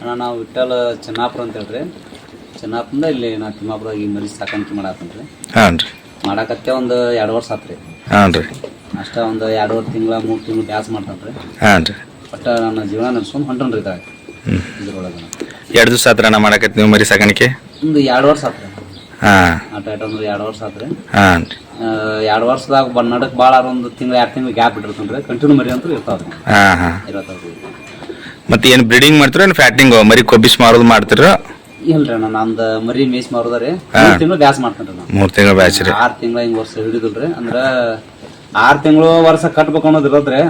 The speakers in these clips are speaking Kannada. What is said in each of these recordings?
ಅಣ್ಣ ನಾವು ವಿಠಲ್ ಚೆನ್ನಾಪುರ ಅಂತ ಹೇಳ್ರಿ. ಚೆನ್ನಾಪುರದಿಂದ ಇಲ್ಲಿ ನಾ ತಿಮ್ಮಾಪುರದಾಗ ಈ ಮರಿ ಸಾಕಾಣಿಕೆ ಮಾಡಾಕಂತ್ರಿ ಹಾನ್ರಿ ರೀ. ಮಾಡಾಕತ್ತೆ ಒಂದು ಎರಡು ವರ್ಷ ಆತ್ರಿ. ಹಾನ್ರಿ ರೀ. ಅಷ್ಟ ಒಂದು ಎರಡೂವರೆ ತಿಂಗಳ ಮೂರು ತಿಂಗಳು ಬ್ಯಾಸ್ ಮಾಡ್ತಾನ್ರಿ ಹಾಂ ರೀ. ಬಟ್ ನನ್ನ ಜೀವನ ನಡೆಸ್ಕೊಂಡು ಹೊಂಟನ್ರಿ ಇದಾಗ ಇದ್ರೊಳಗೆ. ಎರಡು ದಿವಸ ಆತ್ರ ಅಣ್ಣ ಮಾಡಾಕತ್ತೆ ನೀವು ಮರಿ ಸಾಕಾಣಿಕೆ? ಒಂದು ಎರಡು ವರ್ಷ ಆತ್ರಿ. ಹಾಂ. ಅಂದ್ರೆ ಎರಡು ವರ್ಷ ಆತ್ರಿ. ಹಾಂ ರೀ. ಎರಡು ವರ್ಷದಾಗ ಬಂದ್ ನಡಕ್ ಭಾಳ ಒಂದು ತಿಂಗಳು ಎರಡು ತಿಂಗಳು ಗ್ಯಾಪ್ ಇಟ್ಟಿರ್ತನ್ರಿ ಕಂಟಿನ್ಯೂ ಮರಿ ಅಂತ ಇರ್ತಾವ್ರಿ. ಹಾಂ ಹಾಂ. ಇರತ್ತಾವ್ರಿ. ಮತ್ತೆ ಏನು ಬ್ರೀಡಿಂಗ್ ಮಾಡ್ತೀರ ಏನು ಫ್ಯಾಟಿಂಗ್ ಮರಿ ಕೊಬ್ಬಿಸ್ ಮಾರೋದು ಮಾಡ್ತೀರ? ಇಲ್ರಿ ಅಣ್ಣ ನಂದು ಮರಿ ಮೇಸ್ ಮಾರೋದ್ರಿ ಮೂರು ತಿಂಗಳು ಬ್ಯಾಸ್ ಮಾಡ್ತೇನ್ರಿ ನಾನು ಮೂರು ತಿಂಗಳು ಬ್ಯಾಚ್ ರೀ. ಆರ್ ತಿಂಗಳ ಹಿಂಗ್ ವರ್ಷ ಹಿಡಿದಿಲ್ರಿ. ಅಂದ್ರ ಆರ್ ತಿಂಗಳು ವರ್ಷ ಕಟ್ಬೇಕು ಅನ್ನೋದು ಇರೋದ್ರಿ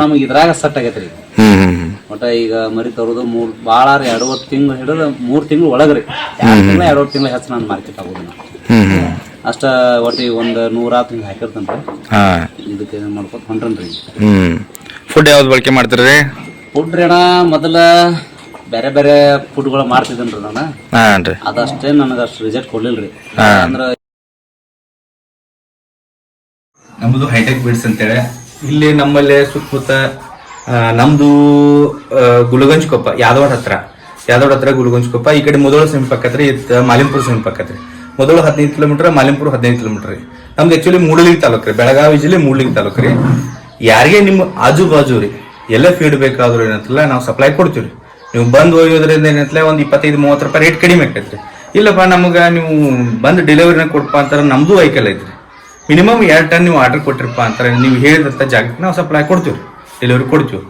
ನಮಗ್ ಇದ್ರಾಗ ಸೆಟ್ ಆಗೈತ್ರಿ. ಹ್ಞೂ ಹ್ಞೂ ಒಟ್ಟ ಈಗ ಮರಿ ತರೋದು ಮೂರ್ ಬಾಳ ರೀ ಎರಡುವರೆ ತಿಂಗಳು ಹಿಡಿದು ಮೂರ್ ತಿಂಗಳು ಒಳಗ್ರಿ ಎರಡು ತಿಂಗಳ ಎರಡುವರೆ ತಿಂಗಳ ಹೆಚ್ಚು ನಾನು ಮಾರ್ಕೆಟ್ ಆಗೋದು ನಾ ಹ್ಞೂ ಹ್ಞೂ ಅಷ್ಟ ಒಟ್ಟು ಒಂದು ನೂರ ತಿಂಗಳು ಹಾಕಿರ್ತೇನ್ರಿ. ಹಾಂ. ಇದಕ್ಕೆ ಮಾಡ್ಕೊತ ಹೊಂಟ್ರನ್ರಿ. ಹ್ಮ್. ಫುಡ್ ಯಾವ್ದು ಬಳಕೆ ಮಾಡ್ತೀರಿ ಫುಡ್ ರೀ ಅಣ್ಣ ಮೊದಲ ಬೇರೆ ಬೇರೆ ಫುಡ್ಗಳು ಮಾಡ್ತಿದ್ದೇನ್ರಿ ನಾನು. ಹಾಂ ರೀ ಅದಷ್ಟೇ ನನಗೆ ಅಷ್ಟು ರಿಸಲ್ಟ್ ಕೊಡ್ಲಿಲ್ರಿ. ಅಂದ್ರೆ ನಮ್ಮದು ಹೈಟೆಕ್ ಬಿಡ್ಸ್ ಅಂತೇಳಿ. ಇಲ್ಲಿ ನಮ್ಮಲ್ಲಿ ಸುತ್ತಮುತ್ತ ಆ, ನಮ್ದು ಆ, ಗುಲಗಂಜ್ ಕೊಪ್ಪ ಯಾದವಾಡ ಹತ್ರ. ಯಾದವಾಡ ಹತ್ರ ಗುಲಗಂಜ್ ಕೊಪ್ಪ. ಈ ಕಡೆ ಮೊದಲು ಸಮೀಪ ಆಕತ್ರಿ ಇತ್ತ ಮಾಲಿಂಪುರ ಸಮೀಪ ಆಕತ್ರಿ ಮೊದಲು ಹದಿನೈದು ಕಿಲೋಮೀಟರ್ ಮಾಲಿಂಪುರ ಹದಿನೈದು ಕಿಲೋಮೀಟರ್ ರೀ. ನಮ್ದು ಆಕ್ಚುಲಿ ಮೂಡಲಿಗೆ ತಾಲೂಕು ರೀ. ಬೆಳಗಾವಿ ಜಿಲ್ಲೆ ಮೂಡಲಿಗೆ ತಾಲೂಕು ರೀ. ಯಾರಿಗೆ ನಿಮ್ಮ ಆಜು ಬಾಜು ರೀ. ಎಲ್ಲ ಫೀಡ್ ಬೇಕಾದ್ರೂ ಏನಂತಲ್ಲ ನಾವು ಸಪ್ಲೈ ಕೊಡ್ತೀವಿ ನೀವು ಬಂದು ಒಯ್ಯೋದ್ರಿಂದ ಏನಂತಲ್ಲ ಒಂದು ಇಪ್ಪತ್ತೈದು, ಮೂವತ್ತು ರೂಪಾಯಿ ರೇಟ್ ಕಡಿಮೆ ಆಕೈತ್ರಿ ಇಲ್ಲಪ್ಪ, ನಮಗೆ ನೀವು ಬಂದು ಡೆಲಿವರಿನ ಕೊಡಪ್ಪ ಅಂತಾರೆ ನಮ್ಮದು ವೆಹಿಕಲ್ ಐತ್ರಿ ಮಿನಿಮಮ್ ಎರಡು ಟನ್ ನೀವು ಆರ್ಡರ್ ಕೊಟ್ಟಿರಪ್ಪ ಅಂತಾರೆ, ನೀವು ಹೇಳಿದಂಥ ಜಾಗಕ್ಕೆ ನಾವು ಸಪ್ಲೈ ಕೊಡ್ತೀವಿ ಡೆಲಿವರಿ ಕೊಡ್ತೀವಿ.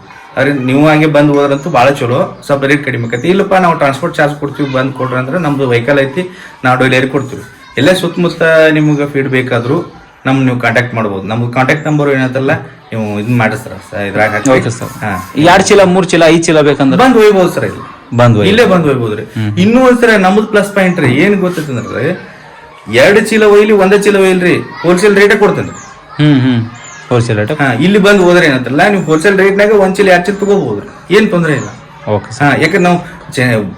ನೀವು ಹಾಗೆ ಬಂದು ಹೋದ್ರಂತೂ ಭಾಳ ಚಲೋ, ಸ್ವಲ್ಪ ರೇಟ್ ಕಡಿಮೆ ಆಕೈತಿ ಇಲ್ಲಪ್ಪ, ನಾವು ಟ್ರಾನ್ಸ್ಪೋರ್ಟ್ ಚಾರ್ಜ್ ಕೊಡ್ತೀವಿ, ಬಂದು ಕೊಡ್ರಿ ಅಂದ್ರೆ ನಮ್ದು ವೆಹಿಕಲ್ ಐತಿ, ನಾವು ಡೆಲಿವರಿ ಕೊಡ್ತೀವಿ ಎಲ್ಲೇ ಸುತ್ತಮುತ್ತ ನಿಮ್ಗೆ ಫೀಡ್ ಬೇಕಾದರೂ ನಮ್ ನೀವು ಕಾಂಟ್ಯಾಕ್ಟ್ ಮಾಡ್ಬೋದು. ನಮ್ಗೆ ಕಾಂಟ್ಯಾಕ್ಟ್ ನಂಬರ್ ಏನಂತಲ್ಲ ನೀವು ಇದನ್ನ ಮಾಡಿಸ್ತಾರ ಇದ್ರಾಗ ಓಕೆ ಸರ್ ಹಾಂ. ಎರಡ್ ಚೀಲ ಮೂರ್ ಚೀಲ ಐದು ಚೀಲ ಬೇಕಂದ್ರೆ? ಬಂದು ಒಯ್ಬೋದು ಸರ್ ಇಲ್ಲಿ. ಬಂದ್ ಇಲ್ಲೇ ಬಂದು ರೀ. ಇನ್ನೂ ಒಂದ್ಸರಿ ನಮ್ದು ಪ್ಲಸ್ ಪಾಯಿಂಟ್ ರೀ. ಏನ್ ಗೊತ್ತೈತಂದ್ರೆ ಎರಡು ಚೀಲ ಒಯ್ಲಿ ಒಂದೇ ಚೀಲ ಒಯ್ಲ್ರಿ ಹೋಲ್ಸೇಲ್ ರೇಟೇ ಕೊಡ್ತೇನೆ ಹ್ಮ್ ಹ್ಮ್. ಹೋಲ್ಸೇಲ್ ರೇಟ್ ಹಾ ಇಲ್ಲಿ ಬಂದು ಹೋದ್ರೆ ಏನಂತಲ್ಲ ನೀವು ಹೋಲ್ಸೇಲ್ ರೇಟ್ನಾಗ ಒಂದ್ ಚೀಲ ಎರಡು ಚೀಲ ತಗೋಬಹುದು ಏನ್ ತೊಂದರೆ ಇಲ್ಲ. ಓಕೆ ಹಾ ಯಾಕಂದ್ರೆ ನಾವು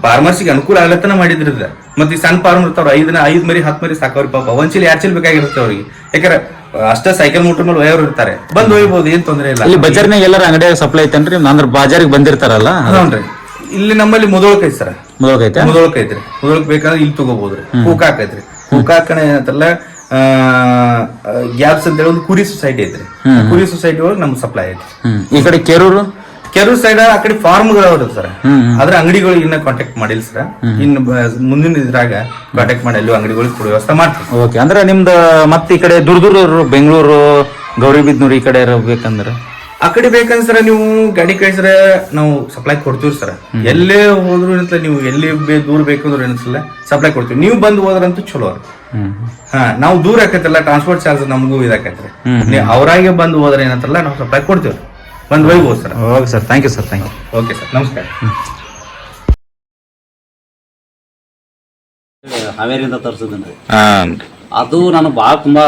ಫಾರ್ಮರ್ಸಿಗೆ ಅನುಕೂಲ ಆಗ್ಲತ್ತನ ಮಾಡಿದ್ರ. ಮತ್ತೆ ಈ ಸಣ್ಣ ಫಾರ್ಮರ್ ಇರ್ತಾವ್ರ ಐದನ ಐದ್ ಮರಿ ಹತ್ತು ಮರಿ ಸಾಕವ್ರಿ. ಪಾಪ ಒಂದ್ ಚೀಲ ಎರಡು ಚೀಲ ಬೇಕಾಗಿರುತ್ತೆ ಅವ್ರಿಗೆ. ಯಾಕಂದ್ರೆ ಅಷ್ಟ ಸೈಕಲ್ ಮೋಟರ್ ಮೇಲೆ ಒಯ್ಯವ್ರು ಇರ್ತಾರೆ. ಬಂದ್ ಒಯ್ಬೋದು ಏನ್ ತೊಂದ್ರೆ ಇಲ್ಲ. ಇಲ್ಲಿ ಬಜಾರ್ನಾಗ ಎಲ್ಲಾರ ಅಂಗಡಿಯಾಗ ಸಪ್ಲೈ ಐತೇನ್ರಿ ಅಂದ್ರೆ ಬಾಜಾರಿಗೆ ಬಂದಿರ್ತಾರಲ್ಲ? ಹೌನ್ರಿ ಇಲ್ಲಿ ನಮ್ಮಲ್ಲಿ ಮೊದಲಕ್ ಐತಿ ಸರ್. ಮೊದಲೈತೆ ಮುದೋಳಕ್ ಐತ್ರಿ. ಮುದೋಳಕ್ ಬೇಕಾದ್ರೆ ಇಲ್ಲಿ ತಗೋಬಹುದ್ರಿ ಹೂಕಾಕ್ ಐತ್ರಿ ಹೂಕಾಕಣ ಏನಂತಲ್ಲ ಗ್ಯಾಪ್ಸ್ ಅಂತ ಹೇಳಿ ಒಂದು ಕುರಿ ಸೊಸೈಟಿ ಐತ್ರಿ. ಕುರಿ ಸೊಸೈಟಿ ಒಳಗೆ ನಮ್ಗೆ ಸಪ್ಲೈ ಐತಿ ಈ ಕಡೆ ಕೆರೂರು? ಕೆಲವು ಸೈಡ್ ಆ ಕಡೆ ಫಾರ್ಮ್ಗಳು ಅವ್ರ ಸರ್ ಆದ್ರೆ ಅಂಗಡಿಗಳು ಇನ್ನ ಕಾಂಟ್ಯಾಕ್ಟ್ ಮಾಡಿಲ್ಲ ಸರ್ ಇನ್ನು ಮುಂದಿನ ಇದ್ರಾಗ ಕಾಂಟ್ಯಾಕ್ಟ್ ಮಾಡಿ ಅಲ್ಲಿ ಅಂಗಡಿಗಳಿಗೆ ಕೊಡೋ ವ್ಯವಸ್ಥೆ ಮಾಡ್ತೀವಿ. ಓಕೆ ಅಂದ್ರೆ ನಿಮ್ದು ಮತ್ತೆ ಈ ಕಡೆ ದೂರ ದೂರ ಬೆಂಗಳೂರು ಗೌರಿಬಿದ್ನೂರು ಈ ಕಡೆ ಬೇಕಂದ್ರೆ ಆ ಕಡೆ ಬೇಕಂದ್ರೆ ನೀವು ಗಾಡಿ ಕಳಿಸ್ರೆ ನಾವು ಸಪ್ಲೈ ಕೊಡ್ತೀವಿ ಸರ್ ಎಲ್ಲೇ ಹೋದ್ರು ಏನಂತ ನೀವು ಎಲ್ಲಿ ದೂರ ಬೇಕಂದ್ರೆ ಏನಂತಲ್ಲ ಸಪ್ಲೈ ಕೊಡ್ತೀವಿ. ನೀವು ಬಂದು ಹೋದ್ರಂತೂ ಚಲೋ. ಹಾ ನಾವು ದೂರ ಆಕೈತಲ್ಲ ಟ್ರಾನ್ಸ್ಪೋರ್ಟ್ ಚಾರ್ಜ್ ನಮಗೂ ಇದಾಕೈತ್ರಿ. ಅವರಾಗೆ ಬಂದು ಹೋದ್ರೆ ಏನಂತಲ್ಲ ನಾವು ಸಪ್ಲೈ ಕೊಡ್ತೀವಿ. ಬಂದು ಒಯ್ಬೋದು sir. Okay sir thank you sir thank you okay sir ನಮಸ್ಕಾರ. ಹಾವೇರಿಯಿಂದ ತರ್ಸಿದ್ದೀನಿ ಅದು ನಾನು ಭಾಳ ತುಂಬಾ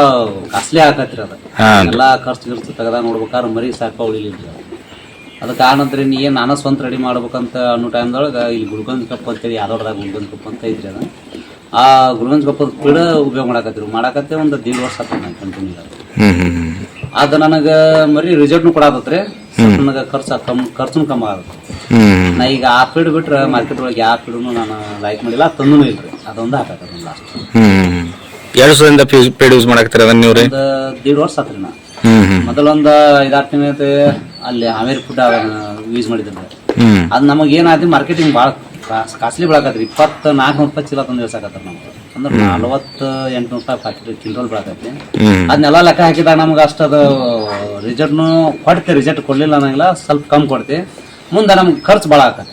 ಕಾಸ್ಟ್ಲಿ ಹಾಕತ್ರಿ ಅದ. ಎಲ್ಲಾ ಖರ್ಚು ಗಿರ್ಚು ತೆಗೆದ ನೋಡ್ಬೇಕಾದ್ರೆ ಮರಿ ಸಾಕ ಉಳಿಲಿಲ್ಲ ಅದಕ್ಕೆ ಕಾರಣಂದ್ರೆ ನೀ ಏನು ನಾನು ಸ್ವಂತ ರೆಡಿ ಮಾಡ್ಬೇಕಂತ ಅನ್ನೋ ಟೈಮ್ದೊಳಗೆ ಇಲ್ಲಿ ಗುಲ್ಗಂಜ್ ಕಪ್ ಅಂತೇಳಿ ಯಾವ್ದೊಡ್ದಾಗ ಗುಲ್ಗಂಜ್ ಕಪ್ ಅಂತ ಐತ್ರಿ ಅದ. ಆ ಗುಲ್ಗಂಜ್ ಕಪ್ಪದ ಪೀಡ ಉಪಯೋಗ ಮಾಡಾಕತ್ರಿ ಮಾಡಾಕತ್ತೆ ಒಂದು ದೀಡ್ ವರ್ಷ ಆತ ನಾನು ಕಂಟಿನ್ಯೂ ಅದು ನನಗೆ ಮರಿ ರಿಸಲ್ಟ್ನು ಕೊಡಾತತ್ರಿ ನನಗೆ ಖರ್ಚು ಕಮ್ ಖರ್ಚು ಕಮ್ಮಿ ಆಗುತ್ತೆ. ನಾ ಈಗ ಆ ಫೀಡ್ ಬಿಟ್ರೆ ಮಾರ್ಕೆಟ್ ಒಳಗೆ ಯಾವ ಫೀಡ್ನು ನಾನು ಲೈಕ್ ಮಾಡಿಲ್ಲ ತಂದೂ ಇಲ್ರಿ ಅದೊಂದು ಹಾಕತ್ತೆ ಲಾಸ್ಟ್ ಹ್ಮ್ ಎರಡು ಸಲದಿಂದ ಪೇಡ್ ಯೂಸ್ ಮಾಡಾಕ್ತೀರ ಅದನ್ನ ನೀವು ಒಂದು ದೀಡ್ ವರ್ಷ ಆತ್ರಿ ನಾ. ಮೊದಲೊಂದು ಐದಾರು ತಿಂಗಳೈತೆ ಅಲ್ಲಿ ಹಾವೇರಿ ಫುಡ್ ಯೂಸ್ ಮಾಡಿದ್ರಿ ಅದು ನಮಗೆ ಏನಾಯ್ತು ಮಾರ್ಕೆಟಿಂಗ್ ಭಾಳ ಕಾಸ್ಟ್ಲಿ ಬೆಳಕತ್ರಿ. ಇಪ್ಪತ್ತು ನಾಲ್ಕುನೂರು ರೂಪಾಯಿ ಚೀಲ ತಂದು ಇಳ್ಸಕತ್ತಾರ ನಮ್ಗೆ ಅಂದ್ರೆ ನಲವತ್ತ ಎಂಟುನೂರು ರೂಪಾಯಿ ಪ್ಯಾಕೆಟ್ ಕ್ವಿಂಟಲ್ ಬೆಳಕತ್ತಿ. ಹ್ಮ್. ಅದನ್ನೆಲ್ಲ ಲೆಕ್ಕ ಹಾಕಿದಾಗ ನಮ್ಗೆ ಅಷ್ಟದು ರಿಸಲ್ಟ್ನು ಕೊಡ್ತೀವಿ ರಿಸಲ್ಟ್ ಕೊಡ್ಲಿಲ್ಲ ಅನ್ನಂಗಿಲ್ಲ ಸ್ವಲ್ಪ ಕಮ್ಮಿ ಕೊಡ್ತೀವಿ ಮುಂದೆ ನಮ್ಗೆ ಖರ್ಚು ಭಾಳ ಆಗತ್ತೆ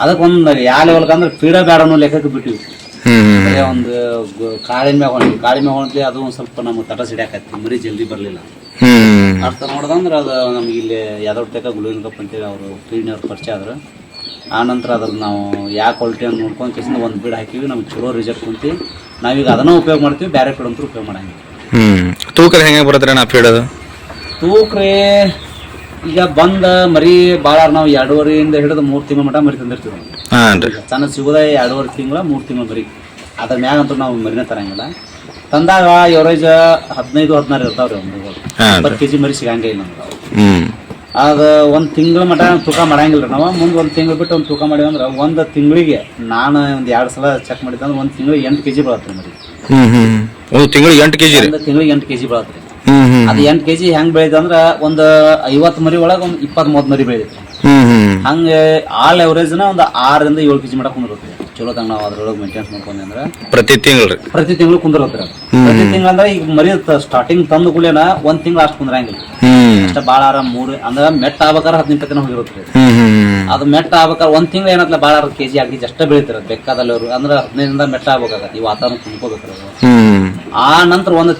ಅದಕ್ಕೊಂದು ಅದಕ್ಕೆ ಒಂದು ಯಾವ ಲೆವೆಲ್ಗೆ ಅಂದ್ರೆ ಪೀಡ ಬೇಡ ಅನ್ನೋ ಲೆಕ್ಕಕ್ಕೆ ಬಿಟ್ಟಿವಿ. ಒಂದು ಕಾಳಿನ ಮ್ಯಾಗ ಹೊಂಟ್ವಿ. ಕಾಳಿನ ಮ್ಯಾಗ ಹೊಂಟ್ಲಿ ಅದು ಒಂದು ಸ್ವಲ್ಪ ನಮ್ಗೆ ತಟ ಸಿಡಿಯಾಕತ್ತಿ. ಮರಿ ಜಲ್ದಿ ಬರಲಿಲ್ಲ. ಅರ್ಥ ನೋಡ್ದಂದ್ರೆ ಅದು ನಮ್ಗೆ ಇಲ್ಲಿ ಯಾವ್ದೋ ತಕ ಗುಲೂನ್ ಕಪ್ ಅಂತೇಳಿ ಅವರು ಕ್ಲೀನರ್ ಪರಿಚಯ ಆದ್ರೆ. ಆ ನಂತರ ಅದ್ರ ನಾವು ಯಾವ ಕ್ವಾಲಿಟಿ ಅಂತ ನೋಡ್ಕೊಂಡು ಕೇಸಿಂದ ಒಂದು ಬೀಡ್ ಹಾಕಿವಿ ನಮ್ಗೆ ಚಲೋ ರಿಸಲ್ಟ್ ಕುಂತಿ. ನಾವೀಗ ಅದನ್ನ ಉಪಯೋಗ ಮಾಡ್ತೀವಿ ಬೇರೆ ಫೀಡ್ ಅಂತೂ ಉಪಯೋಗ ಮಾಡಂಗಿಲ್ಲ. ಹ್ಮ್. ತೂಕ ಹೆಂಗೆ ಬರುತ್ತೆ ನಾ ಫೀಡ್ ಅದು? ತೂಕ್ರಿ ಈಗ ಬಂದ ಮರಿ ಭಾಳ ನಾವು ಎರಡೂವರೆಯಿಂದ ಹಿಡಿದು ಮೂರು ತಿಂಗಳ ಮಟ ಮರಿ ತಂದಿರ್ತೀವಿ. ಹಾಂ ರೀ ಸಣ್ಣ ಸಿಗೋದ ಎರಡೂವರೆ ತಿಂಗಳ ಮೂರು ತಿಂಗಳ ಮರಿ. ಅದ್ರ ಮ್ಯಾಗ ಅಂತೂ ನಾವು ಮರಿನೇ ತರಂಗಿಲ್ಲ. ತಂದಾಗ ಎವರೇಜ್ ಹದಿನೈದು ಹದಿನಾರು ಇರ್ತಾವ್ರಿ ಒಂದು ಇಪ್ಪತ್ತು ಕೆ ಜಿ ಮರಿ ಸಿಗಂಗೇ ಇಲ್ಲ ನಮ್ಗೆ. ಅದ ಒಂದ್ ತಿಂಗಳ ಮಟ ತೂಕ ಮಾಡಂಗಿಲ್ಲ ನಾವು. ಮುಂದ್ ಒಂದ್ ತಿಂಗಳು ಬಿಟ್ಟು ಒಂದ್ ತೂಕ ಮಾಡಿವಿ ಅಂದ್ರೆ ಒಂದ್ ತಿಂಗಳಿಗೆ ನಾನು ಒಂದ್ ಎರಡ್ ಸಲ ಚೆಕ್ ಮಾಡಿದ್ದೆ ಅಂದ್ರೆ ಒಂದ್ ತಿಂಗಳಿಗೆ ಎಂಟು ಕೆಜಿ ಬೆಳತ್ರಿ ಮರಿ. ಒಂದು ತಿಂಗಳಿಗೆ ಎಂಟು ಕೆಜಿ ಒಂದು ತಿಂಗಳಿಗೆ ಎಂಟು ಕೆಜಿ ಬೆಳತ್ರಿ ಅದು ಎಂಟು ಕೆಜಿ ಹೆಂಗ್ ಬೆಳೆದ ಅಂದ್ರ ಒಂದ್ ಐವತ್ ಮರಿ ಒಳಗ ಒಂದ್ ಇಪ್ಪತ್ ಮೂವತ್ ಮರಿ ಹ್ಮ್ ಹಂಗೆ ಆಲ್ ಎವರೇಜ್ನ ಒಂದ್ ಆರರಿಂದ ಏಳು ಕೆಜಿ ಮಟ ಕುಂದಿರುತ್ತೆ ಚಲೋ ತಂಗ ನಾವು ಅದ್ರೊಳಗೆ ಮೇಂಟೆನ್ಸ್ ಮಾಡ್ಕೊಂಡ್ವಿ ಅಂದ್ರೆ. ಪ್ರತಿ ತಿಂಗಳು ಪ್ರತಿ ತಿಂಗಳು ಕುಂದಿರುತ್ತೆ ಪ್ರತಿ ತಿಂಗಳು ಅಂದ್ರೆ ಈಗ ಮರಿ ಸ್ಟಾರ್ಟಿಂಗ್ ತಂದು ಕೂಡಲೇನ ಒಂದ್ ತಿಂಗಳು ಅಷ್ಟು ಕುಂದ್ರಂಗಿಲ್ಲ ಅಷ್ಟ ಬಾಳ ಆರಾಮ್ ಮೂರು ಅಂದ್ರೆ ಮೆಟ್ಟ ಆಗ್ಬೇಕಾದ್ರೆ ಹದಿನೈದು ನಿಮಿಷ ದಿನ ಹೋಗಿರುತ್ತೆ. ಅದು ಮೆಟ್ಟ ಆಗ್ಬೇಕಾದ್ರೆ ಒಂದ್ ತಿಂಗಳು ಏನತ್ಲ ಬಾಳ ಆರು ಕೆಜಿ ಆಗಿ ಜಷ್ಟ ಬೆಳಿತಾರ ಬೆಳಿತಾರೆ ಬೇಕಾದಲ್ಲಿ ಅವರು ಅಂದ್ರೆ ಹದಿನೈದರಿಂದ ಮೆಟ್ಟ ಆಗ್ಬೇಕಾಗತ್ತೆ. ಈ ವಾತಾವರಣ ತುಂಬ್ಕೋಬೇಕ್ರಿ ಆ ನಂತರ ಒಂದು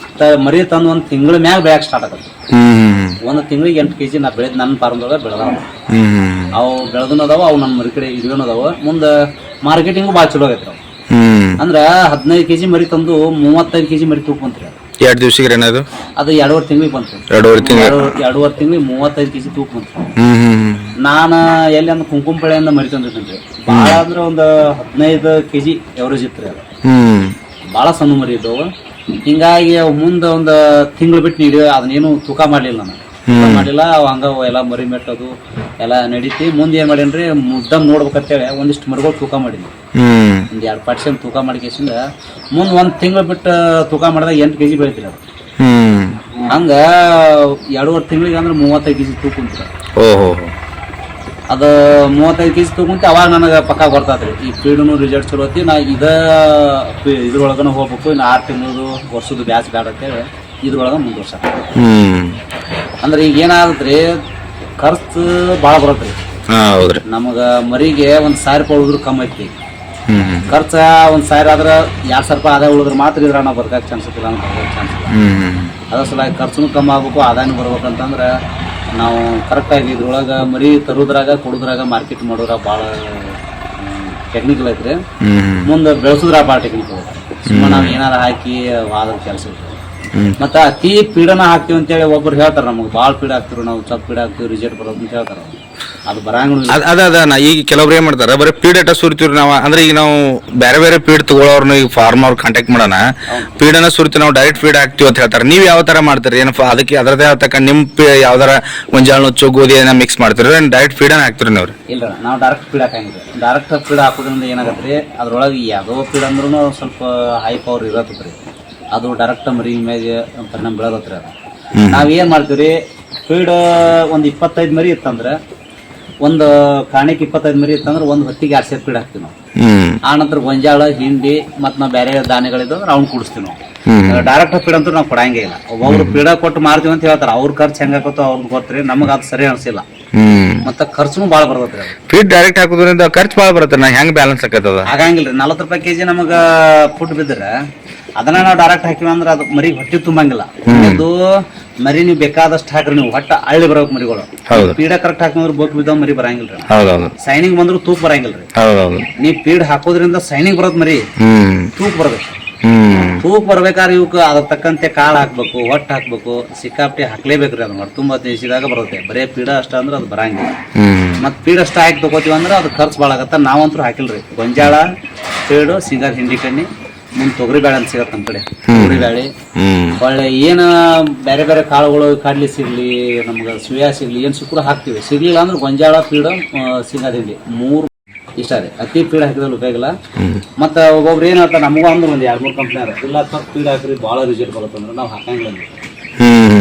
ಮರಿ ತಂದು ಒಂದ್ ತಿಂಗಳ ಮ್ಯಾಗ ಬೆಳೆಯಕ್ ಸ್ಟಾರ್ಟ್ ಆಗತ್ತೆ. ಒಂದ್ ತಿಂಗಳಿಗೆ ಎಂಟು ಕೆಜಿ ನಾ ಬೆಳೆದ್ ನನ್ನ ಫಾರ್ಮ್ದೊಳಗೆ ಬೆಳೆದಾವ. ಅವು ಬೆಳೆದನು ಅದಾವ ಅವು ನಮ್ಮ ಮರಿ ಕಡೆ ಇಡುವನು ಅದಾವ. ಮುಂದ ಮಾರ್ಕೆಟಿಂಗ್ ಭಾಳ ಚಲೋ ಆಗೈತೆ ಅವು. ಅಂದ್ರೆ ಹದಿನೈದು ಕೆಜಿ ಮರಿ ತಂದು ಮೂವತ್ತೈದು ಕೆಜಿ ಮರಿ ತೂಕ ಬಂತ್ರಿ ಅದು. ಎರಡು ದಿವ್ಸಕ್ಕೆ ಏನದು ಅದು? ಎರಡೂವರೆ ತಿಂಗಳಿಗೆ ಬಂತು. ಎರಡೂವರೆ ತಿಂಗಳು. ಎರಡು- ಎರಡೂವರೆ ತಿಂಗಳಿಗೆ ಮೂವತ್ತೈದು ಕೆಜಿ ತೂಕ ಬಂತು. ಹ್ಮ್ ಹ್ಮ್ ನಾನು ಎಲ್ಲಿ ಅಂದ್ರೆ ಕುಂಕುಮ ಪಳೆಯಿಂದ ಮರಿ ತಂದಿದ್ದೀನಿ ಭಾಳ ಅಂದ್ರೆ ಒಂದು ಹದಿನೈದು ಕೆಜಿ ಎವರೇಜ್ ಇತ್ತು ಅದು. ಹ್ಮ್. ಭಾಳ ಸಣ್ಣ ಮರಿ ಇದ್ದವು. ಹಿಂಗಾಗಿ ಅವು ಮುಂದೆ ಒಂದು ತಿಂಗಳು ಬಿಟ್ಟು ನೀಡಿ ಅದನ್ನೇನು ತೂಕ ಮಾಡಲಿಲ್ಲ ನಾನು. ತೂಕ ಮಾಡಲಿಲ್ಲ ಅವು ಹಂಗ ಅವು ಎಲ್ಲ ಮರಿ ಮೆಟ್ಟೋದು ಎಲ್ಲ ನಡೀತಿ. ಮುಂದೆ ಏನು ಮಾಡೇನ್ರಿ ಮುದ್ದಮ್ ನೋಡ್ಬೇಕಂತೇಳಿ ಒಂದಿಷ್ಟು ಮರಿಗಳು ತೂಕ ಮಾಡಿದ್ವಿ. ಹ್ಮ್. ಒಂದು ಎರಡು ಪರ್ಸೆಂಟ್ ತೂಕ ಮಾಡ್ಕೇಸಿಂದ ಮುಂದೆ ಒಂದು ತಿಂಗಳು ಬಿಟ್ಟು ತೂಕ ಮಾಡಿದಾಗ ಎಂಟು ಕೆ ಜಿ ಬೆಳಿತಿಲ್ಲ ಅದು ಹಂಗ ಎರಡೂವರೆ ತಿಂಗಳಿಗೆ ಅಂದ್ರೆ ಮೂವತ್ತೈದು ಕೆ ಜಿ ತೂಕ ಓಹೋ. ಅದು ಮೂವತ್ತೈದು ಕೆ ಜಿ ತಗೊಂತ ಅವಾಗ ನನಗೆ ಪಕ್ಕ ಗೊತ್ತಾತ್ರಿ ಈ ಫೀಲ್ಡ್ನು ರಿಸಲ್ಟ್ ಚಲೋ ಐತಿ. ನಾ ಇದ ಇದ್ರೊಳಗನ ಹೋಗ್ಬೇಕು. ಇನ್ನು ಆರು ತಿಂಗಳದು ವರ್ಷದ ಬ್ಯಾಚ್ ಬೇಡ ಅಂತೇಳಿ ಇದ್ರೊಳಗೆ ಮುಂದುವರ್ಸ ಅಂದ್ರೆ ಈಗ ಏನಾಗತ್ರಿ ಖರ್ಚು ಭಾಳ ಹೌದ್ರಿ. ನಮಗೆ ಮರಿಗೆ ಒಂದು ಸಾವಿರ ರೂಪಾಯಿ ಉಳಿದ್ರು ಕಮ್ಮಿ ಐತಿ ಖರ್ಚ ಒಂದ್ ಸಾವಿರ ಆದ್ರೆ ಎರಡು ಸಾವಿರ ರೂಪಾಯಿ ಆದಾಯ ಉಳಿದ್ರೆ ಮಾತ್ರ ಇದ್ರ ನಾವು ಚಾನ್ಸ್ ಇಲ್ಲ ಅಂತ ಬರ್ಕಕ್ಕೆ ಚಾನ್ಸ್ ಇಲ್ಲ ಅದ ಸಲುವಾಗಿ ಖರ್ಚುನು ಕಮ್ಮಿ ಆಗ್ಬೇಕು, ಆದಾಯನೂ ಬರ್ಬೇಕಂತಂದ್ರೆ ನಾವು ಕರೆಕ್ಟಾಗಿ ಇದ್ರೊಳಗೆ ಮರಿ ತರೋದ್ರಾಗ, ಕೊಡೋದ್ರಾಗ ಮಾರ್ಕೆಟ್ ಮಾಡೋರ ಭಾಳ ಟೆಕ್ನಿಕಲ್ ಐತ್ರಿ. ಮುಂದೆ ಬೆಳೆಸೋದ್ರಾಗ ಭಾಳ ಟೆಕ್ನಿಕಲ್ ಸುಮ್ಮನೆ ನಾವು ಏನಾರ ಹಾಕಿ ಆದ್ರ ಕೆಲಸ ಮತ್ತೆ ಹ್ಮ್ ಮತ್ತು ಅತಿ ಪೀಡನ ಹಾಕ್ತೀವಿ ಅಂತೇಳಿ ಒಬ್ರು ಹೇಳ್ತಾರೆ ನಮಗೆ ಭಾಳ ಪೀಡ ಹಾಕ್ತಿರು ನಾವು, ಚಪ್ ಪೀಡ ಹಾಕ್ತಿವಿ ರಿಜೆಕ್ಟ್ ಬರೋದು ಅಂತ ಹೇಳ್ತಾರೆ. ಅದು ಬರಂಗಿಲ್ಲ ಅದ ಅದ ಅದ ನಾ ಈಗ ಕೆಲವ್ರು ಏನ್ ಮಾಡ್ತಾರ ಬರೀ ಪೀಡ್ ಅಟ ಸುರಿತೀವ್ರಿ ನಾವು. ಅಂದ್ರೆ ಈಗ ನಾವು ಬೇರೆ ಬೇರೆ ಪೀಡ್ ತಗೊಳ್ಳೋರ್ನ ಈಗ ಫಾರ್ಮ್ ಅವ್ರ ಕಾಂಟ್ಯಾಕ್ಟ್ ಮಾಡೋಣ. ಪೀಡನ ಸುರಿತಿ ನಾವು ಡೈರೆಕ್ಟ್ ಫೀಡ್ ಹಾಕ್ತಿವಿ ಅಂತ ಹೇಳ್ತಾರೆ. ನೀವ್ ಯಾವ ತರ ಮಾಡ್ತೀರಿ? ಏನಪ್ಪ ಅದಕ್ಕೆ ಅದರದೇ ಆತಕ್ಕ ನಿಮ್ ಪಿ- ಯಾವ್ದಾರ ಮುಂಜಾಳ ನುಚ್ಚು ಗೋಧಿ ಏನ ಮಿಕ್ಸ್ ಮಾಡ್ತೀರಿ? ಡೈರೆಕ್ಟ್ ಫೀಡನ ಹಾಕ್ತೀರಿ ನೀವು ಇಲ್ಲ ನಾವು ಡೈರೆಕ್ಟ್ ಫೀಡ್ ಹಾಕಂಗಿಲ್ಲ ಡೈರೆಕ್ಟ್ ಫೀಡ್ ಹಾಕೋದ್ರಿಂದ ಏನಾಗತ್ತೆ ರೀ ಅದ್ರೊಳಗೆ ಯಾವುದೋ ಫೀಡ್ ಅಂದ್ರೂ ಸ್ವಲ್ಪ ಹೈ ಪವರ್ ಇರತ್ತೆ ರೀ ಅದು ಡೈರೆಕ್ಟ್ ಮರಿ ಮೇಲೆ ಪರಿಣಾಮ ಬೀಳತ್ತೆ ರೀ ಅದು ನಾವ್ ಏನ್ ಮಾಡ್ತೀವಿ ಫೀಡ್ ಒಂದು ಇಪ್ಪತ್ತೈದು ಮರಿ ಇತ್ತಂದ್ರೆ ಒಂದು ಕಾಣಿಕ್ ಇಪ್ಪತ್ತೈದು ಮರಿ ಇತ್ತಂದ್ರೆ ಒಂದು ಹೊತ್ತಿಗೆ ಎರಡು ಸೇರ್ ಫೀಡ್ ಹಾಕ್ತೀವಿ ನಾವು. ಆ ನಂತರ ಗೊಂಜಾಳ ಹಿಂಡಿ ಮತ್ತೆ ನಾವು ಬೇರೆ ಧಾನ್ಯಗಳಿದ್ರೆ ಅವ್ನು ಕುಡಿಸ್ತೀವಿ ನಾವು. ಡೈರೆಕ್ಟ್ ಫೀಡ್ ಅಂತೂ ನಾವು ಕೊಡಂಗೇ ಇಲ್ಲ. ಒಬ್ಬೊಬ್ರು ಫೀಡ ಕೊಟ್ಟು ಮಾರ್ತೀವಿ ಅಂತ ಹೇಳ್ತಾರೆ. ಅವ್ರ ಖರ್ಚು ಹೆಂಗಾಕತ್ತೋ ಅವ್ರಿಗೆ ಗೊತ್ತ್ರಿ. ನಮಗೆ ಅದು ಸರಿ ಅನ್ಸಿಲ್ಲ. ಮತ್ತ ಖರ್ಚು ಬಾಳ ಭಾಳ ಬರ್ತೈತೆ ಫೀಡ್ ಡೈರೆಕ್ಟ್ ಹಾಕೋದ್ರಿಂದ ಖರ್ಚು ಬಾಳ ಬರುತ್ತೆ. ನಾ ಹೆಂಗ್ ಬ್ಯಾಲೆನ್ಸ್ ಆಕತ್ತದ? ಆಗಂಗಿಲ್ಲ ನಲವತ್ತು ರೂಪಾಯಿ ಕೆಜಿ ನಮಗ ಫುಡ್ ಬಿದ್ದರೆ ಅದನ್ನ ನಾವು ಡೈರೆಕ್ಟ್ ಹಾಕಿವಿ ಅಂದ್ರೆ ಅದು ಮರಿ ಹೊಟ್ಟೆ ತುಂಬಂಗಿಲ್ಲ. ಅದು ಮರಿ ನೀವು ಬೇಕಾದಷ್ಟು ಹಾಕ್ರಿ ನೀವು ಹೊಟ್ಟ ಅಳ್ಳಿ ಬರೋಕ್ ಮರಿಗಳು. ಪೀಡ ಕರೆಕ್ಟ್ ಹಾಕಿದ್ರೆ ಬೋಕ್ ಬಿದ್ದಾವ ಮರಿ ಬರಂಗಿಲ್ಲ ರೀ ಹೌದೌದು. ಸೈನಿಂಗ್ ಬಂದ್ರು ತೂಕ ಬರಂಗಿಲ್ಲ ರೀ ಹೌದೌದು. ನೀವು ಪೀಡ್ ಹಾಕೋದ್ರಿಂದ ಸೈನಿಂಗ್ ಬರೋದ್ ಮರಿ. ತೂಕ ಬರ್ಬೇಕು. ತೂಕ ಬರ್ಬೇಕಾದ್ರೆ ಇವಕ್ಕೆ ಅದ್ರ ತಕ್ಕಂತೆ ಕಾಳು ಹಾಕ್ಬೇಕು ಹೊಟ್ಟೆ ಹಾಕ್ಬೇಕು ಸಿಕ್ಕಾಪಟ್ಟಿ ಹಾಕ್ಲೇಬೇಕ್ರಿ ಅದು ಹೊಟ್ಟೆ ತುಂಬ ಬೇಯಿಸಿದಾಗ ಬರುತ್ತೆ. ಬರೇ ಪೀಡ ಅಷ್ಟ ಅಂದ್ರೆ ಅದು ಬರಂಗಿಲ್ಲ. ಮತ್ ಪೀಡ್ ಅಷ್ಟ ಹಾಕಿ ತಗೋತೀವಿ ಅಂದ್ರೆ ಅದು ಖರ್ಚು ಭಾಳ ಆಗತ್ತ. ನಾವಂತೂ ಹಾಕಿಲ್ರಿ. ಗೊಂಜಾಳ ಪೀಡು ಸಿಂಗಾರ ಹಿಂಡಿ ಕಣ್ಣಿ. ಮುಂದೆ ತೊಗರಿ ಬೇಳೆ ಅಂತ ಸಿಗತ್ತೆ ನಮ್ ಕಡೆ. ತೊಗರಿ ಬೇಳೆ ಒಳ್ಳೆ ಏನ ಬೇರೆ ಬೇರೆ ಕಾಳುಗಳು ಕಾಡ್ಲಿ ಸಿಗ್ಲಿ ನಮ್ಗೆ ಸುಯಾ ಸಿಗ್ಲಿ ಏನ್ ಸಿಕ್ಕರು ಹಾಕ್ತಿವಿ. ಸಿಗ್ಲಿಲ್ಲ ಅಂದ್ರೆ ಗೊಂಜಾಳ ಪೀಡ ಹಿಂಡಿ ಮೂರು ಇಷ್ಟ ರೀ. ಅತಿ ಪೀಡ ಹಾಕಿದ್ರೆ ಉಪಯೋಗಿಲ್ಲ ಮತ್ತೆ ಒಬ್ಬೊಬ್ರು ಏನ್ ಹೇಳ್ತಾರೆ ನಮಗೂ ಅಂದ್ರೆ ಒಂದ್ ಎರಡ್ ಮೂರು ಕಂಪ್ನಿ ಅದ ಇಲ್ಲ ತಪ್ಪು ಪೀಡ ಹಾಕ್ರಿ ಬಹಳ ರಿಸಲ್ಟ್ ಬರುತ್ತೆ ಅಂದ್ರೆ ನಾವು ಹಾಕಂಗಿಲ್ಲ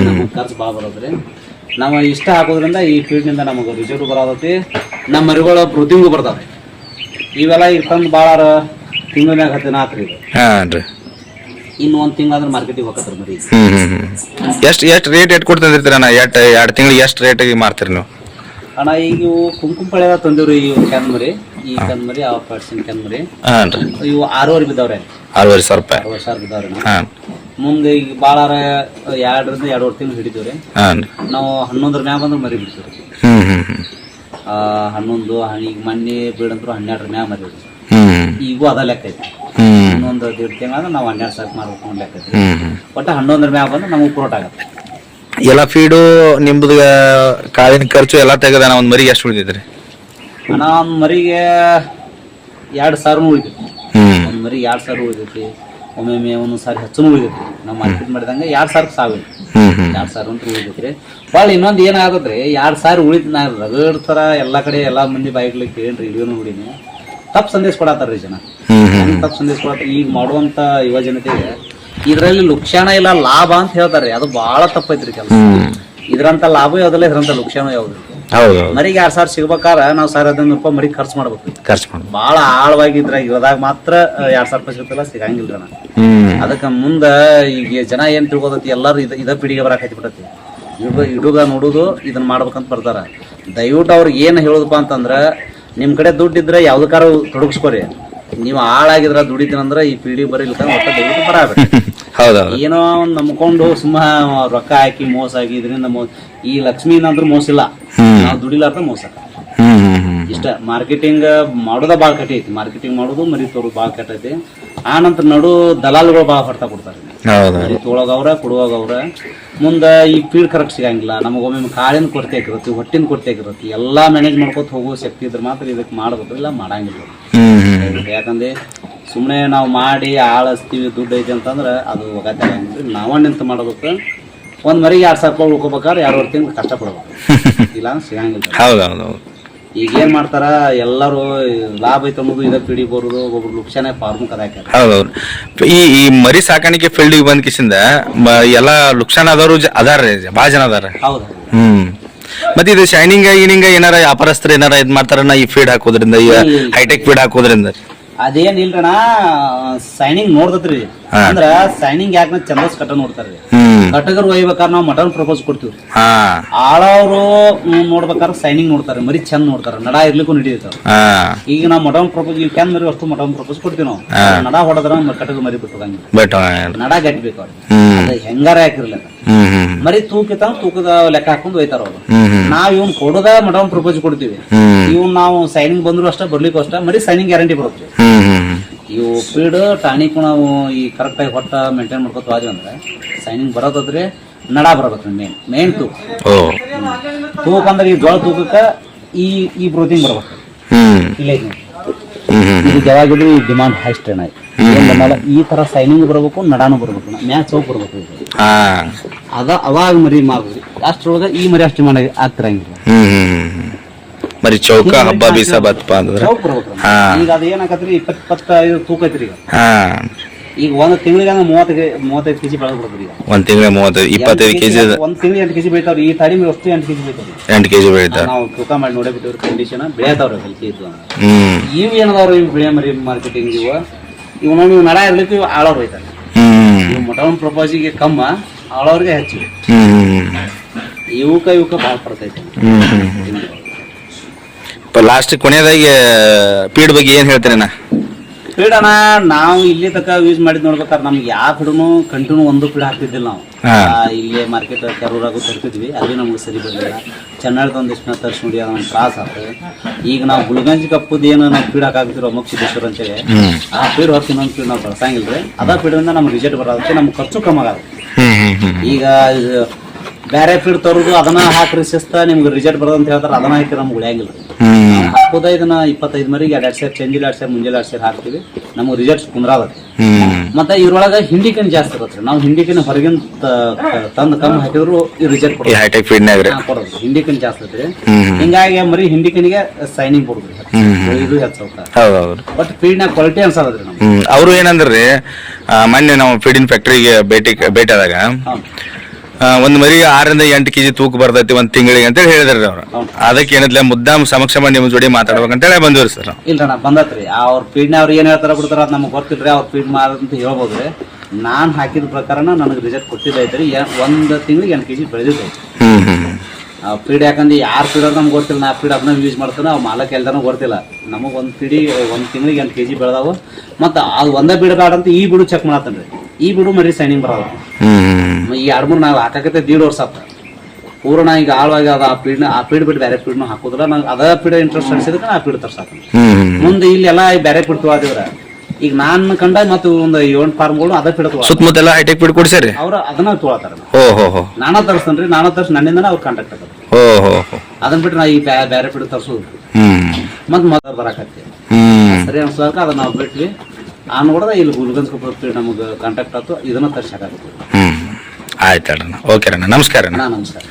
ನಮ್ಗೆ ಖರ್ಚು ಭಾಳ ಬರೋದ್ರಿ ನಾವು ಇಷ್ಟ ಹಾಕೋದ್ರಿಂದ ಈ ಫೀಲ್ಡ್ನಿಂದ ನಮಗೆ ರಿಸಲ್ಟ್ ಬರತೈತಿ. ನಮ್ಮ ಮರಿಗಳು ವೃದ್ಧಿಗೂ ಬರ್ತಾವೆ ಇವೆಲ್ಲ ಈಗ ತಂದು ಭಾಳ ತಿಂಗಳ ಹದಿನಾಲ್ಕು ಇದು. ಹಾಂ ರೀ ಇನ್ನು ಒಂದು ತಿಂಗಳಾದ್ರೆ ಮಾರ್ಕೆಟಿಗೆ ಹೋಗತ್ರಿ ಮರಿ ಹ್ಮ್ ಹ್ಮ್ ಹ್ಮ್. ಎಷ್ಟು ಎಷ್ಟು ರೇಟ್ ಎಷ್ಟು ಕೊಟ್ಟು ತಂದಿರ್ತೀರ ನಾ ಎಷ್ಟು ಎರಡು ತಿಂಗಳಿಗೆ ಎಷ್ಟು ರೇಟಿಗೆ ಮಾರ್ತೀರಿ ನೀವು? ಅಣ್ಣ ಈಗ ಇವು ಕುಂಕುಮ ಪಳೆದ ತಂದಿವ್ರಿ ಇವು ಕ್ಯಾನ್ ಮರಿ. ಈ ಕ್ಯಾನ್ ಮರಿ ಆ ಪರ್ಸೆಂಟ್ ಕ್ಯಾನ್ ಮರಿ. ಹಾಂ ರೀ ಇವು ಆರೂವರೆ ಬಿದ್ದಾವ್ರೆ. ಆರೂವರೆ ಸಾವಿರ ರೂಪಾಯಿ. ಅರವತ್ತು ಸಾವಿರ ಬಿದ್ದಾವ್ರಿ ಹಾಂ. ಮುಂದೆ ಈಗ ಭಾಳ ಎರಡರಿಂದ ಎರಡೂವರೆ ತಿಂಗಳು ಹಿಡಿತೀವಿ ರೀ ಹಾಂ ನಾವು ಹನ್ನೊಂದರ ಮ್ಯಾಗ ಬಂದ್ರೆ ಮರಿ ಬಿಡ್ತೀವಿ ರೀ ಆ, ಹನ್ನೊಂದು ಹ- ಈಗ ಮೊನ್ನೆ ಬೀಳಂದ್ರು ಹನ್ನೆರಡರ ಮ್ಯಾಗ ಮರಿ ಹ್ಮ್ ಈಗೂ ಅದ ಲೆಕ್ಕ ಐತಿ. ಇನ್ನೊಂದು ದೇಡ್ ತಿಂಗಳ ನಾವು ಹನ್ನೆರಡು ಸಾವಿರ ಮಾಡ್ಬೇಕು ಅನ್ನೋ ಲೆಕ್ಕ ಐತಿ. ಒಟ್ಟು ಹನ್ನೊಂದರ ಮ್ಯಾಗ ಬಂದ್ರೆ ನಮಗೆ ಪ್ರೋಟ್ ಆಗತ್ತೆ. ಎಲ್ಲ ಫೀಡು ನಿಮ್ದು ಕಾಳಿನ ಖರ್ಚು ಎಲ್ಲ ತೆಗೆದ ಒಂದು ಮರಿಗೆ ಎಷ್ಟು ಉಳಿದಿದ್ರಿ? ನಾ ಒಂದು ಮರಿಗೆ ಎರಡು ಸಾವಿರ ಉಳಿತೈತಿ ಒಂದು ಮರಿ ಎರಡು ಸಾವಿರ ಉಳಿತೈತಿ ಒಮ್ಮೊಮ್ಮೆ ಒಂದೊಂದು ಸಾರಿ ಹೆಚ್ಚು ಉಳಿದೈತಿ ನಾವು ಮಾರ್ಕೆಟ್ ಮಾಡಿದಂಗೆ ಎರಡು ಸಾವಿರ ಸಾವಿರ ಎರಡು ಸಾವಿರ ಅಂತ ಉಳಿದೈತ್ರಿ ಭಾಳ ಇನ್ನೊಂದು ಏನಾಗತ್ರಿ ಎರಡು ಸಾವಿರ ಉಳಿತು ನಾ ರಗಡ್ ಥರ ಎಲ್ಲ ಕಡೆ ಎಲ್ಲ ಮಂದಿ ಬಾಯಿಗ್ಲಿ ಕೇಳ್ರಿ ಹಿಡಿಯೋನು ನೋಡಿನಿ. ತಪ್ಪು ಸಂದೇಶ ಕೊಡತ್ತಾರ್ರಿ ಜನ. ತಪ್ಪು ಸಂದೇಶ ಕೊಡತ್ತಾರ. ಈಗ ಮಾಡುವಂತ ಯುವ ಜನತೆಗೆ ಇದರಲ್ಲಿ ಲುಕ್ಷಾನ ಇಲ್ಲ ಲಾಭ ಅಂತ ಹೇಳ್ತಾರೆ ಅದು ಬಹಳ ತಪ್ಪೈತ್ರಿ ಕೆಲಸ. ಇದ್ರಂತ ಲಾಭ ಯಾವ್ದಲ್ಲ ಇದ್ರಂತ ಲುಕ್ಷಾನ ಯಾವ್ದು ಮರಿಗೆ ಎರಡ್ ಸಾವಿರ ಸಿಗ್ಬೇಕಾರ ನಾವ್ ಸಾವಿರ ಹದಿನೈದು ರೂಪಾಯಿ ಮರಿಗೆ ಖರ್ಚು ಮಾಡ್ಬೇಕು. ಖರ್ಚು ಮಾಡಿ ಬಹಳ ಆಳವಾಗಿ ಇದ್ರಾಗ ಇರೋದಾಗ ಮಾತ್ರ ಎರಡ್ ಸಾವಿರ ರೂಪಾಯಿ ಸಿಗ್ತಲ್ಲ ಸಿಗಂಗಿಲ್ಲ ಅದಕ್ಕೆ ಮುಂದ ಈಗ ಜನ ಏನ್ ತಿಳ್ಕೊತೈತಿ ಎಲ್ಲಾರು ಇದ ಇದ ಪೀಳಿಗೆ ಬರಕ್ ಇಡುಗ ಇಡುಗ ನೋಡುದು ಇದನ್ನ ಮಾಡ್ಬೇಕಂತ ಬರ್ತಾರ ದಯವಿಟ್ಟು ಅವ್ರಿಗೆ ಏನ್ ಹೇಳುದಪ್ಪ ಅಂತಂದ್ರ ನಿಮ್ ಕಡೆ ದುಡ್ಡು ಇದ್ರೆ ಯಾವ್ದಕ್ಕಾರ ತೊಡಗಿಸ್ಕೊರಿ. ನೀವು ಹಾಳಾಗಿದ್ರ ದುಡಿತೀನಂದ್ರ ಈ ಪೀಳಿ ಬರೀಲಿಕ್ಕ ಒಟ್ಟ ದಯವಿಟ್ಟು ಬರಬೇಕು ಏನೋ ಒಂದ್ ನಂಬ್ಕೊಂಡು ಸುಮ್ಮ ರೊಕ್ಕ ಹಾಕಿ ಮೋಸ ಆಗಿ ಇದರಿಂದ ಈ ಲಕ್ಷ್ಮಿ ಏನಾದ್ರು ಮೋಸ ಇಲ್ಲ. ನಾವು ದುಡಿಲಾರ್ದ ಮೋಸ. ಇಷ್ಟ ಮಾರ್ಕೆಟಿಂಗ್ ಮಾಡೋದ ಬಾಳ್ ಕಟ್ಟಿ ಐತಿ. ಮಾರ್ಕೆಟಿಂಗ್ ಮಾಡೋದು ಮರಿ ತೋರು ಬಾಳ ಕಟ್ಟೈತಿ ಆ ನಂತರ ನಡು ದಲಾಲ್ಗಳು ಬಾಳ್ ಹೊಡ್ತಾ ಕೊಡ್ತಾರೆ. ತೊಳಗ ಅವ್ರ ಕೊಡುವಾಗ ಅವ್ರ ಮುಂದೆ ಈ ಫೀಡ್ ಕರೆಕ್ಟ್ ಸಿಗಂಗಿಲ್ಲ. ನಮಗೊಮ್ಮೆ ಕಾಳಿನ ಕೊರತೆ ಆಗಿರತ್ತೆ ಹೊಟ್ಟಿನ ಕೊರತೆ ಆಗಿರತ್ತೆ ಎಲ್ಲಾ ಮ್ಯಾನೇಜ್ ಮಾಡ್ಕೊತ ಹೋಗೋ ಶಕ್ತಿ ಇದ್ರೆ ಮಾತ್ರ ಇದಕ್ಕೆ ಮಾಡ್ಬೇಕು ಇಲ್ಲ ಮಾಡಂಗಿಲ್ಲ. ಯಾಕಂದ್ರೆ ಸುಮ್ಮನೆ ನಾವು ಮಾಡಿ ಆಳಸ್ತೀವಿ ದುಡ್ಡು ಐತಿ ಅಂತಂದ್ರೆ ಅದು ಒಗತ್ತೆ ನಾವ ನಿಂತು ಮಾಡ್ಬೇಕು ಒಂದ್ ಮರಿಗೆ ಎರಡ್ ಸಾವಿರ ರೂಪಾಯಿ ಉಳ್ಕೊಬೇಕಾದ್ರೆ ಎರಡುವರೆ ತಿಂಗಳು ಕಷ್ಟಪಡ್ಬೇಕು ಇಲ್ಲ ಸಿಗಂಗಿಲ್ಲ. ಈಗ ಏನ್ ಮಾಡ್ತಾರ ಎಲ್ಲರೂ ಲಾಭ ಐತೆ ಅನ್ನೋದು ಇದ ಪಿಡಿ ಬರೋದು ಒಬ್ಬೊಬ್ರು ಲುಕ್ಷಾನೆ ಫಾರ್ಮ್ ಹೌದೌದು. ಈ ಈ ಮರಿ ಸಾಕಾಣಿಕೆ ಫೀಲ್ಡಿಗೆ ಬಂದ ಕಿಸಿಂದ ಎಲ್ಲ ಲುಕ್ಷಾನ್ ಆದವರು ಅದಾರ ಭಾಳ ಜನ ಅದಾರ. ಹೌದು. ಹ್ಮ್. ಮತ್ತೆ ಇದು ಶೈನಿಂಗ್ ಗಿನಿಂಗ್ ಏನಾರ ವ್ಯಾಪಾರಸ್ಥರು ಏನಾರ ಇದ್ ಮಾಡ್ತಾರನ ಈ ಫೀಡ್ ಹಾಕೋದ್ರಿಂದ ಈ ಹೈಟೆಕ್ ಫೀಡ್ ಹಾಕೋದ್ರಿಂದ? ಅದೇನ್ ಇಲ್ರಣ ಸೈನಿಂಗ್ ನೋಡ್ತತ್ರಿ. ಅಂದ್ರ ಸೈನಿಂಗ್ ಯಾಕ ಚಂದಸ್ ಕಟ್ಟ ನೋಡ್ತಾರ್ರಿ. ಕಟಗರ್ ನಾವ್ ನಾವು ಮಟನ್ ಪ್ರಪೋಸ್ ಕೊಡ್ತೀವಿ. ಹಾ. ಆಳವ್ರು ನೋಡ್ಬೇಕಾದ್ರೆ ಸೈನಿಂಗ್ ನೋಡ್ತಾರೆ ಮರಿ ಚಂದ ನೋಡ್ತಾರ ನಡ ಇರ್ಲಿಕ್ಕೂ ನಡೀತಾವ ಹಾ. ಈಗ ನಾವು ಮಟನ್ ಪ್ರಪೋಸ್ ಈಗ ಕೆಂದ್ ಮರಿ ಅಷ್ಟು ಮಟನ್ ಪ್ರಪೋಸ್ ಕೊಡ್ತೀವಿ ನಾವು. ನಡ ಹೊಡೆದ್ರ ಕಟಗ ಮರಿ ಬಿಟ್ಟದಂಗಿಲ್ಲ ಬಟ್ ನಡ ಗಟ್ಬೇಕು ಅವ್ರಿಗೆ. ಹೆಂಗಾರ ಹ್ಮ್ ಮರಿ ತೂಕಿತ ತೂಕದ ಲೆಕ್ಕ ಹಾಕೊಂಡು ಹೋಯ್ತಾರ ಅವ್ರು. ನಾವ್ ಇವ್ನ್ ಕೊಡೋದ ಮಟನ್ ಪ್ರಪೋಸ್ ಕೊಡ್ತೀವಿ. ಇವನ್ ಇವ್ ನಾವು ಸೈನಿಂಗ್ ಬಂದ್ರು ಅಷ್ಟ ಬರ್ಲಿಕ್ಕೂ ಅಷ್ಟ ಮರಿ ಸೈನಿಂಗ್ ಗ್ಯಾರಂಟಿ ಬರುತ್ತೆ. ಇವು ಫೀಡ್ ಟಾನಿಕ್ ನಾವು ಈ ಕರೆಕ್ಟಾಗಿ ಹೊಟ್ಟ ಮೇಂಟೈನ್ ಮಾಡ್ಕೊತ ಹೋದ್ವಿ ಅಂದ್ರೆ ಸೈನಿಂಗ್ ಬರೋದಾದ್ರೆ ನಡ ಬರಬೇಕು ಮೇನ್ ಮೇನ್ ತೂಕ. ತೂಕ ಅಂದ್ರೆ ಈ ಜೋಳ ತೂಕಕ್ಕೆ ಈ ಈ ಬ್ರೋತಿಂಗ್ ಬರ್ಬೇಕು. ಇಲ್ಲೇ ಇದಕ್ಕೆ ಯಾವಾಗಿದ್ರು ಈ ಡಿಮಾಂಡ್ ಹೈ ಸ್ಟ್ರೇನ್ ಆಯ್ತು ಈ ತರ ಸೈನಿಂಗ್ ಬರಬೇಕು ನಡಾನು ಬರ್ಬೇಕು ಮ್ಯಾಚ್ ಹೋಗಿ ಬರ್ಬೇಕು ಅದ ಅವಾಗ ಮರಿ ಮಾಡ್ಬೋದು ಅಷ್ಟ್ರೊಳಗ ಈ ಮರಿ ಅಷ್ಟು ಮಾಡಿ ಆಗ್ತಿರಂಗಿಲ್ಲ. ಮರಿ ಚೌಕ ಹಬ್ಬ ಬೀಸ ಬತ್ತಪ್ಪ ಅಂದ್ರೆ. ಹಾ. ಈಗ ಅದ ಏನಾಕತ್ರಿ ಇಪ್ಪತ್ ಇಪ್ಪತ್ತೈದು ತೂಕ ಐತ್ರಿ ಈಗ. ಹಾ. ಈಗ ಒಂದು ತಿಂಗಳಿಗೆ ಅಂದ್ರೆ ಮೂವತ್ತೈದು ಮೂವತ್ತೈದು ಕೆಜಿ ಬೆಳೆದು ಈಗ. ಒಂದ್ ತಿಂಗಳ ಮೂವತ್ತೈದು ಇಪ್ಪತ್ತೈದು ಕೆಜಿ ಒಂದ್ ತಿಂಗಳಿಗೆ ಎಂಟು ಕೆಜಿ ಬೆಳಿತಾವ್ರಿ. ಈ ಅಷ್ಟು ಎಂಟು ಕೆಜಿ ಬೆಳಿತಾವ್ರಿ. ಎಂಟು ಕೆಜಿ ಬೆಳಿತಾರ. ನಾವು ತೂಕ ಮಾಡಿ ನೋಡೇ ಬಿಟ್ಟಿವ್ರಿ ಕಂಡೀಷನ್ ಕಲ್ಕಿ ಇದ್ದು. ಹ್ಮ್. ಇವು ಏನದಾವ್ರಿ ಇವು ಬೆಳೆ ಮರಿ ಮಾರ್ಕೆಟಿಂಗ್ ಇವು? ಇವು ನೋಡಿ ಇವು ನಡ ಇರ್ಲಿಕ್ಕೆ ಇವು ಆಳವ್ರು ಹೋಯ್ತಾರೆ ಹ್ಮ್. ಇವು ಮಟನ್ ಪ್ರಪೋಸಿಗೆ ಕಮ್ಮ ಆಳವ್ರಿಗೆ ಹೆಚ್ಚು ಹ್ಮ್ ಇವಕ್ಕ ಇವಕ್ಕ ಭಾಳ ಬರ್ತೈತೆ ಲಾಸ್ಟ್ ಕೊನೆಯದಾಗಿ ಪೀಡ್ ಬಗ್ಗೆ ಏನ್ ಹೇಳ್ತೇನೆ ನಾ ಪೀಡಣ ನಾವು ಇಲ್ಲಿ ತಕ್ಕ ಯೂಸ್ ಮಾಡಿದ್ ನೋಡ್ಬೇಕಾದ್ರೆ ನಮ್ಗೆ ಯಾವ ಪಿಡನು ಕಂಟಿನ್ಯೂ ಒಂದು ಪೀಡ ಹಾಕ್ತಿದ್ದಿಲ್ಲ ನಾವು. ಆ, ಇಲ್ಲೇ ಮಾರ್ಕೆಟ್ ಕರೂರಾಗು ತರ್ತಿದ್ವಿ ಅಲ್ಲಿ ನಮ್ಗೆ ಸರಿ ಬರಲಿಲ್ಲ ಚೆನ್ನೈದ ಒಂದಿಷ್ಟು ತರ್ಸ್ ನೋಡಿ ಅದು ನಮ್ಗೆ ತ್ರಾಸ ಆಗ್ತದೆ ಈಗ ನಾವು ಗುಲ್ಗಂಜಿ ಕಪ್ಪದ ಏನು ನಾವು ಪೀಡ್ ಹಾಕಾಗ್ತಿರೋ ಅಮುಕ್ ಸಿದ್ದೇಶ್ವರ ಅಂತೇಳಿ ಆ ಪೀಡ್ ಇನ್ನೊಂದು ಪೀಡ್ ನಾವು ಬಳಸಂಗಿಲ್ಲ ರೀ ಅದ ಪೀಡಿಂದ ನಮ್ಗೆ ರಿಸಲ್ಟ್ ಬರೋದಕ್ಕೆ ನಮ್ಗೆ ಖರ್ಚು ಕಮ್ಮಿ ಆಗುತ್ತೆ. ಹ್ಮ್ ಹ್ಮ್ ಹ್ಮ್ ಈಗ ಇದು ಬೇರೆ ಫೀಡ್ ತರೋದು ಅದನ್ನ ಹಾಕ್ರಿ ಶಿಸ್ತ ನಿಮ್ಗೆ ರಿಸಲ್ಟ್ ಬರೋದ್ ಅಂತ ಹೇಳ್ತಾರೆ ಅದನ್ನ ಹಾಕಿ ನಮ್ಗೆ ಉಳಿಯಂಗಿಲ್ಲ. ಹ್ಮ್. ಹಾಕೋದ ಇದನ್ನ ಇಪ್ಪತ್ತೈದು ಮರಿಗೆ ಎರಡು ಸೇರ್ ಚಂಜಿಲ್ ಎರಡು ಸೇರ್ ಮುಂಜಾನೆ ಎರಡು ಸೇರ್ ಹಾಕ್ತೀವಿ ನಮ್ಗೆ ರಿಸಲ್ಟ್ ಕುಂದ್ರಾದತ್ತೆ ಹ್ಮ್. ಮತ್ತೆ ಇದ್ರೊಳಗೆ ಹಿಂಡಿಕನ್ ಜಾಸ್ತಿ ಬರುತ್ತೆ ನಾವು ಹಿಂಡಿಕನ್ ಹೊರಗಿನ ತಂದು ಕಮ್ಮಿ ಹಾಕಿದ್ರು ಈ ರಿಸಲ್ಟ್ ಈ ಕೊಡೋದು ಹೈಟೆಕ್ ಫೀಡ್ನಾಗ್ರಿ ಹಾ, ಕೊಡೋದು. ಹಿಂಡಿಕನ್ ಜಾಸ್ತಿ ಐತ್ರಿ. ಹ್ಮ್ ಹಿಂಗಾಗಿ ಮರಿ ಹಿಂಡಿಕನಿಗೆ ಸೈನಿಂಗ್ ಕೊಡುದು. ಹ್ಮ್. ಇದು ಹೌದು ಹೌದೌದು. ಬಟ್ ಕ್ವಾಲಿಟಿ ಅನ್ಸದ್ರಿ ನಮ್ಗೆ. ಹ್ಮ್. ಅವರು ಏನಂದ್ರಿ ಆ, ಮೊನ್ನೆ ನಾವು ಫೀಡಿನ್ ಫ್ಯಾಕ್ಟ್ರಿಗೆ ಭೇಟಿ ಭೇಟಿ ಆದಾಗ ಹೌದು ಒಂದ್ ಮರಿ ಆರರಿಂದ ಎಂಟು ಕೆಜಿ ತೂಕ ಬರ್ತೈತಿ ಒಂದ್ ತಿಂಗಳಿಗೆ ಅಂತೇಳಿ ಹೇಳಿದ್ರಿ ಅವ್ರು. ಅದಕ್ಕೆ ಏನಿಲ್ಲ ಮುದ್ದಾಮ್ ಸಮಕ್ಷ ಮಾಡಿ ನಿಮ್ ಜೋಡಿ ಮಾತಾಡ್ಬೇಕಂತೇಳಿ ಬಂದಿವ್ರಿ ಸರ್. ಇಲ್ರಣ್ಣ ಬಂದತ್ರಿ. ಅವ್ರ ಫೀಡ್ನ ಅವ್ರು ಏನ್ ಹೇಳ್ತಾರ ಬಿಡ್ತಾರ ಅದು ನಮ್ಗೆ ಗೊತ್ತಿಲ್ರಿ ಅವ್ರ ಫೀಡ್ ಅಂತ ಹೇಳ್ಬೋದ್ರಿ. ನಾನ್ ಹಾಕಿದ ಪ್ರಕಾರನ ನನಗೆ ರಿಸಲ್ಟ್ ಕೊಟ್ಟಿದ್ದೈತ್ರಿ ಒಂದ್ ತಿಂಗಳಿಗೆ ಎಂಟು ಕೆಜಿ ಬೆಳೆದಿದ್ದೈತಿ ಫೀಡ್ ಯಾಕಂದ್ರೆ ಯಾರು ಫೀಡ್ ನಮ್ಗೆ ಗೊತ್ತಿಲ್ಲ ನಾ ಫೀಡ್ ಅದನ್ನ ಯೂಸ್ ಮಾಡ್ತಾನೆ ಅವ್ ಮಾಲಕ್ ಎಲ್ದಾನು ಗೊತ್ತಿಲ್ಲ. ನಮಗೆ ಒಂದು ಫೀಡಿ ಒಂದು ತಿಂಗಳಿಗೆ ಎಂಟು ಕೆಜಿ ಬೆಳೆದಾವು. ಮತ್ತು ಅದು ಒಂದೇ ಬಿಡ ಬೇಡ ಅಂತ ಈ ಬಿಡು ಚೆಕ್ ಮಾಡತ್ತನ್ರಿ. ಈ ಬಿಡು ಮರಿ ಸೈನಿಂಗ್ ಬರಲ್ಲ. ಈ ಎರಡು ಮೂರು ನಾವು ಹಾಕಕತ್ತೆ ದೀಡ್ ವರ್ಷ ಆತ. ಪೂರ್ಣ ಈಗ ಆಳವಾಗಿ ಅದ ಆ ಪೀಡ್ನ ಆ ಪೀಡ್ ಬಿಟ್ಟು ಬೇರೆ ಪೀಡ್ನು ಹಾಕೋದಿಲ್ಲ. ನಂಗೆ ಅದ ಪೀಡ್ ಇಂಟ್ರೆಸ್ಟ್ ಅನ್ಸಿದಕ್ಕೆ ನಾ ಪೀಡ್ ತರ್ಸಾಕ ಮುಂದೆ ಇಲ್ಲೆಲ್ಲ ಬೇರೆ ಪೀಡ್ ತಗೋದಿವ್ರ ಈಗ ನಾನ್ ಕಂಡ ಮತ್ತು ಒಂದು ಏಳು ಫಾರ್ಮ್ಗಳು ಅದ ಪೀಡ್ ಎಲ್ಲಾ ಹೈಟೆಕ್ ಪೀಡ್ ಕೊಡ್ಸರಿ ಅವ್ರ ಅದನ್ನ ತೊಗೊಳತಾರ ನಾನ ತರಿಸ್ತೇನ್ರಿ ನಾನ ತರ್ಸ್ ನನ್ನಿಂದನೇ ಅವ್ರು ಕಾಂಟ್ಯಾಕ್ಟ್ ಹೋ ಅದನ್ನ ಬಿಟ್ಟು ನಾ ಈ ಬೇರೆ ಪೀಡ್ ತರ್ಸೋದು. ಮತ್ ಮತ್ತೆ ಮೊದಲು ಬರಾಕತ್ತಿ. ಸರಿ ಅನ್ಸ್ಲಾಕ ಅದನ್ನ ನಾವು ಬಿಟ್ವಿ. ಆ ನೋಡಿದ್ರೆ ಇಲ್ಲಿ ಗುಲ್ಗಂಜ್ ಪೀಡ್ ನಮಗೆ ಕಾಂಟ್ಯಾಕ್ಟ್ ಆಯ್ತು ಇದನ್ನ ತರ್ಸಕ್ಕಾಗುತ್ತೆ ಆಯ್ತು ಅಣ್ಣ. ಓಕೆ ಅಣ್ಣ. ನಮಸ್ಕಾರ ಅಣ್ಣ ನಮಸ್ಕಾರ.